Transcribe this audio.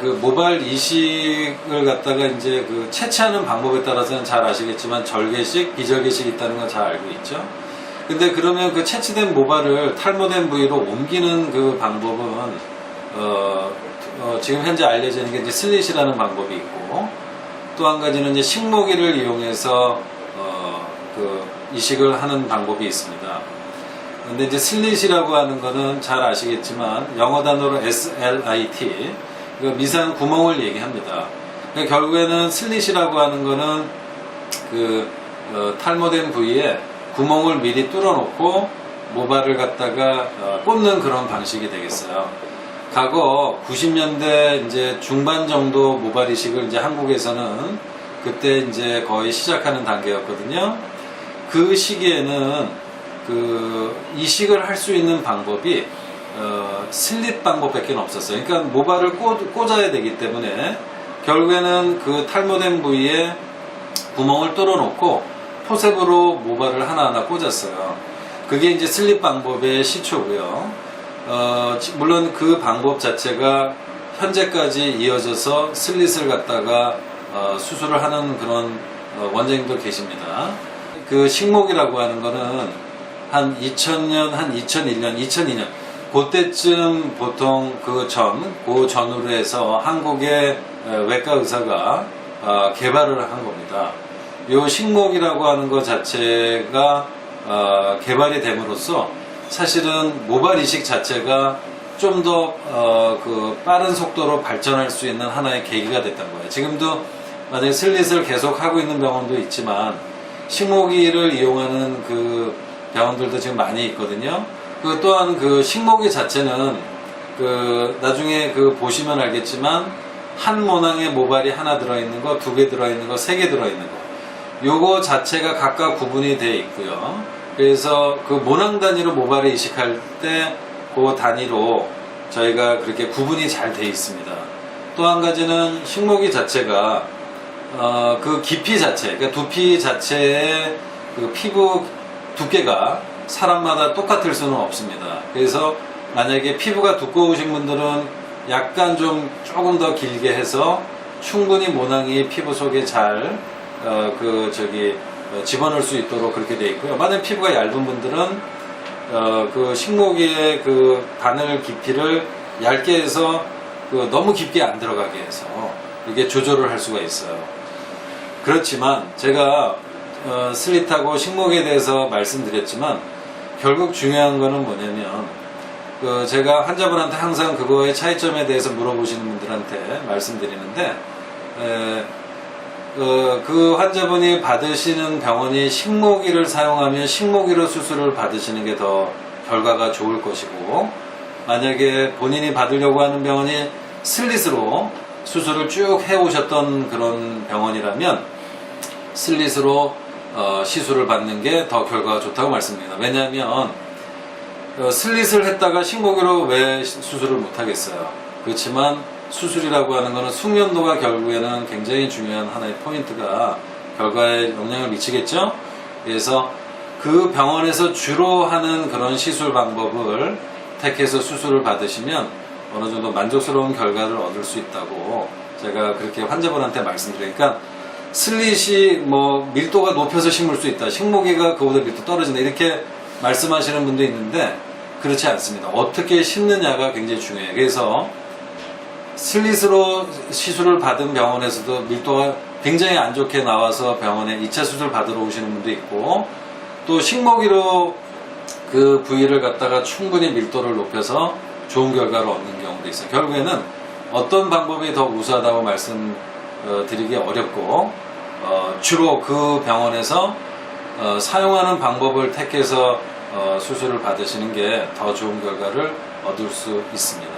그 모발 이식을 갖다가 이제 그 채취하는 방법에 따라서는 잘 아시겠지만 절개식, 비절개식 있다는 건 잘 알고 있죠. 근데 그러면 그 채취된 모발을 탈모된 부위로 옮기는 그 방법은 어, 어, 지금 현재 알려져 있는 게 이제 슬릿이라는 방법이 있고 또 한 가지는 이제 식모기를 이용해서 어, 그 이식을 하는 방법이 있습니다. 근데 이제 슬릿이라고 하는 거는 잘 아시겠지만 영어 단어로 SLIT 그 미세한 구멍을 얘기합니다. 그러니까 결국에는 슬릿이라고 하는 거는 그 어, 탈모된 부위에 구멍을 미리 뚫어놓고 모발을 갖다가 어, 꽂는 그런 방식이 되겠어요. 과거 90년대 이제 중반 정도 모발 이식을 이제 한국에서는 그때 이제 거의 시작하는 단계였거든요. 그 시기에는 그 이식을 할 수 있는 방법이 어, 슬릿 방법밖에 없었어요. 그러니까 모발을 꽂, 꽂아야 되기 때문에 결국에는 그 탈모된 부위에 구멍을 뚫어놓고 포셉으로 모발을 하나하나 꽂았어요. 그게 이제 슬립 방법의 시초고요. 어, 지- 물론 그 방법 자체가 현재까지 이어져서 슬릿을 갖다가 어, 수술을 하는 그런 어, 원장님도 계십니다. 그 식목이라고 하는 거는 한 2000년, 한 2001년, 2002년 그때쯤 보통 그 전, 그 전후로 해서 한국의 에, 외과 의사가 어, 개발을 한 겁니다. 요 식목이라고 하는 것 자체가 어, 개발이 됨으로써 사실은 모발 이식 자체가 좀더 어, 그 빠른 속도로 발전할 수 있는 하나의 계기가 됐던 거예요. 지금도 만약에 슬릿을 계속 하고 있는 병원도 있지만 식모기를 이용하는 그 병원들도 지금 많이 있거든요. 그 또한 그 식모기 자체는 그 나중에 그 보시면 알겠지만 한 모낭에 모발이 하나 들어있는 거, 두 개 들어있는 거, 세 개 들어있는 거. 요거 자체가 각각 구분이 되어 있고요. 그래서 그 모낭 단위로 모발을 이식할 때 그 단위로 저희가 그렇게 구분이 잘 되어 있습니다. 또 한 가지는 식모기 자체가 어, 그 깊이 자체, 그러니까 두피 자체의 그 피부 두께가 사람마다 똑같을 수는 없습니다. 그래서 만약에 피부가 두꺼우신 분들은 약간 좀 조금 더 길게 해서 충분히 모낭이 피부 속에 잘, 어, 그, 저기, 어, 집어넣을 수 있도록 그렇게 되어 있고요. 만약 피부가 얇은 분들은 어, 그 식모기의 그 바늘 깊이를 얇게 해서 그 너무 깊게 안 들어가게 해서 이게 조절을 할 수가 있어요. 그렇지만 제가 어, 슬릿하고 식목에 대해서 말씀드렸지만 결국 중요한 거는 뭐냐면 그 제가 환자분한테 항상 그거의 차이점에 대해서 물어보시는 분들한테 말씀드리는데 에, 어, 그 환자분이 받으시는 병원이 식모기를 사용하면 식모기로 수술을 받으시는 게 더 결과가 좋을 것이고 만약에 본인이 받으려고 하는 병원이 슬릿으로 수술을 쭉 해오셨던 그런 병원이라면 슬릿으로 어, 시술을 받는 게 더 결과가 좋다고 말씀드립니다. 왜냐하면 어, 슬릿을 했다가 식모기로 왜 시- 수술을 못 하겠어요. 그렇지만 수술이라고 하는 것은 숙련도가 결국에는 굉장히 중요한 하나의 포인트가 결과에 영향을 미치겠죠. 그래서 그 병원에서 주로 하는 그런 시술 방법을 택해서 수술을 받으시면 어느 정도 만족스러운 결과를 얻을 수 있다고 제가 그렇게 환자분한테 말씀드리니까 슬릿이 뭐 밀도가 높여서 심을 수 있다. 식모기가 그보다 밀도 떨어진다. 이렇게 말씀하시는 분도 있는데 그렇지 않습니다. 어떻게 심느냐가 굉장히 중요해요. 그래서 슬릿으로 시술을 받은 병원에서도 밀도가 굉장히 안 좋게 나와서 병원에 2차 수술 받으러 오시는 분도 있고 또 식모기로 그 부위를 갖다가 충분히 밀도를 높여서 좋은 결과를 얻는 경우도 있어요. 결국에는 어떤 방법이 더 우수하다고 말씀 드리기 어렵고 어, 주로 그 병원에서 어, 사용하는 방법을 택해서 어, 수술을 받으시는 게 더 좋은 결과를 얻을 수 있습니다.